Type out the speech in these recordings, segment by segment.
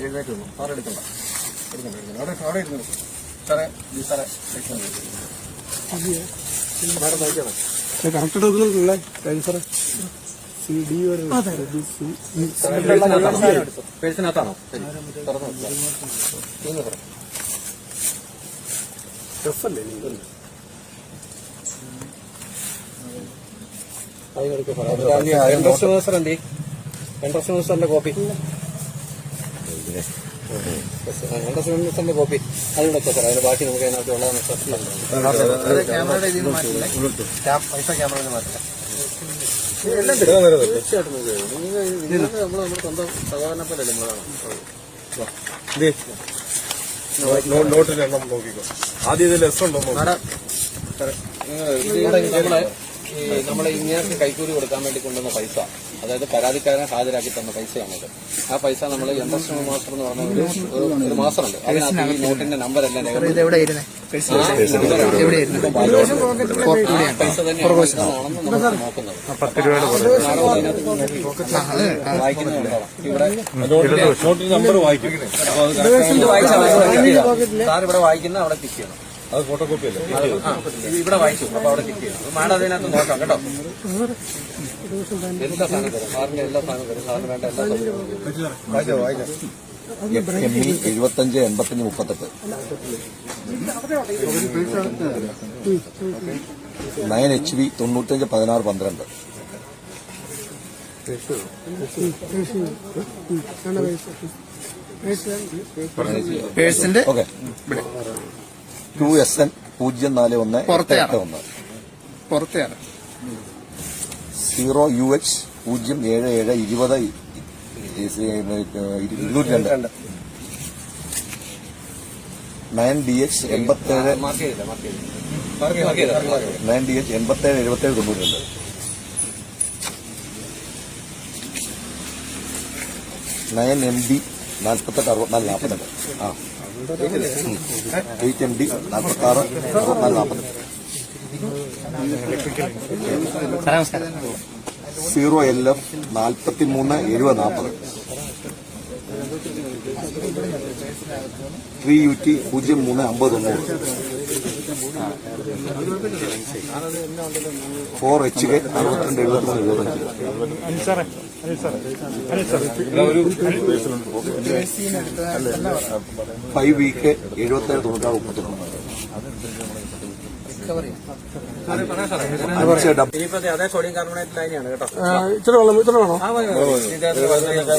എഴുന്നേറ്റ് സാറ് എടുക്കണ്ട എടുക്കണ്ട എടുക്കണ്ട അവിടെ അവിടെ ഇരുന്നു സാറേ ഈ സാറേ എടുക്കണ്ട മാഡം നോക്കിയാണോ കറക്റ്റ് എടുക്കുന്നില്ലേ കഴിഞ്ഞ സാറേ. സി ഡി വരെ പേഴ്സിനകത്താണോ? തുറന്നു മാസ്റ്റർ എന്തി? മാസ്റ്ററിന്റെ കോപ്പി. അതിന്റെ ബാക്കി നമുക്ക് നമ്മൾ നമ്മുടെ നോട്ടിന്റെ എണ്ണം നോക്കിക്കോ ആദ്യം ഇതിൽ എസ് ഉണ്ടോ നമ്മളെ നമ്മളെ ഇങ്ങനെ കൈക്കൂലി കൊടുക്കാൻ വേണ്ടി കൊണ്ടുവന്ന പൈസ അതായത് പരാതിക്കാരനെ ഹാജരാക്കി തന്ന പൈസയാണത്. ആ പൈസ നമ്മൾ ഇൻട്രസ്റ്റ് മാസ്റ്റർ എന്ന് പറഞ്ഞ ഒരു ഒരു- മാസമുണ്ട് അതിനകത്ത് ഈ നോട്ടിന്റെ നമ്പർ എല്ലാം പൈസ തന്നെയാണെന്ന് നമ്മൾ നോക്കുന്നത്. വായിക്കുന്നുണ്ടാവും ഇവിടെ നോട്ടിന്റെ നമ്പർ വായിക്കും. സാർ ഇവിടെ വായിക്കുന്ന അവിടെ ക്ലിക്ക് ചെയ്യണം. അത് ഫോട്ടോ കോപ്പി അല്ലേ ഇത് ഇവിടെ വായിച്ചു. അപ്പൊ അവിടെ ക്ലിക്ക് ചെയ്യണം മാഡം അതിനകത്ത് നോക്കാം കേട്ടോ. എല്ലാ സാധനം തരും. സാറിന്റെ എല്ലാ സാധനം തരും. സാറിന് വേണ്ട എല്ലാ സൗകര്യവും എം ഇ എഴുപത്തഞ്ച് എൺപത്തഞ്ച് മുപ്പത്തെട്ട് നയൻ എച്ച് വി തൊണ്ണൂറ്റഞ്ച് പതിനാറ് പന്ത്രണ്ട് പേഴ്സിന്റെ ഓക്കെ ടു എസ് എൻ പൂജ്യം നാല് ഒന്ന് എട്ട് ഒന്ന്. പുറത്തെയാണ് സീറോ യു എച്ച് പൂജ്യം ഏഴ് ഏഴ് ഇരുപത് ഇരുന്നൂറ്റി രണ്ട് നയൻ ഡി എച്ച് എൺപത്തേഴ് നയൻ ഡി എച്ച് എൺപത്തേഴ് എഴുപത്തേഴ് തൊണ്ണൂറ്റി രണ്ട് നയൻ എം ഡി നാൽപ്പത്തെട്ട് അറുപത്തിനാല് നാൽപ്പത്തെട്ട് ആ. സീറോ എൽ എഫ് നാൽപ്പത്തി മൂന്ന് എഴുപത് നാൽപ്പത് ത്രീ യു ടി പൂജ്യം മൂന്ന് അമ്പത് തൊണ്ണൂറ് ഫോർ എച്ച് കെ അറുപത്തിരണ്ട് എഴുപത്തിമൂന്ന് എഴുപത്തഞ്ച് ഫൈവ് വി കെ എഴുപത്തേഴ് തൊണ്ണൂറ്റാറ് മുപ്പത്തൊന്ന് അഞ്ച് ഡബ് ഇനിയിപ്പോ അതേ സോഡിയം കാർബണേറ്റ് ലൈനാണ് കേട്ടോ. ഇച്ചിരി വെള്ളം ഇച്ചിരി വേണോ.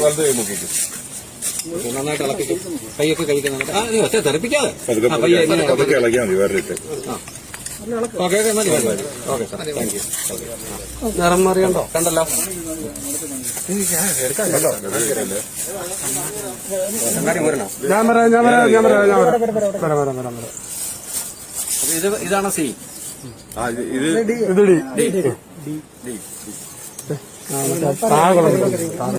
വലുത് കൈ നന്നായിട്ട് ഇളക്കിക്കും കൈയൊക്കെ കഴിക്കുന്നുണ്ട് ആ ഇത് ഒറ്റ തെറിപ്പിക്കാതെ. പതുക്കെ ആ, പയ്യെ ഇങ്ങനെ പതുക്കെ ഇളകിയാൽ മതി വേറെ ഇട്ട് ഓക്കെ ഓക്കെ മതി മതി. മതി. ഓക്കെ സാർ താങ്ക് യു നിറം മാറിയുണ്ടോ കണ്ടല്ലോ കണ്ണാടി ഞാൻ വരാം ഞാൻ വരാം ഞാൻ വരാം ഞാൻ വരാം വരാം വരാം വരാം വരാം. ഇത് ഇതാണ് സി. ആ ഇത് ഡി.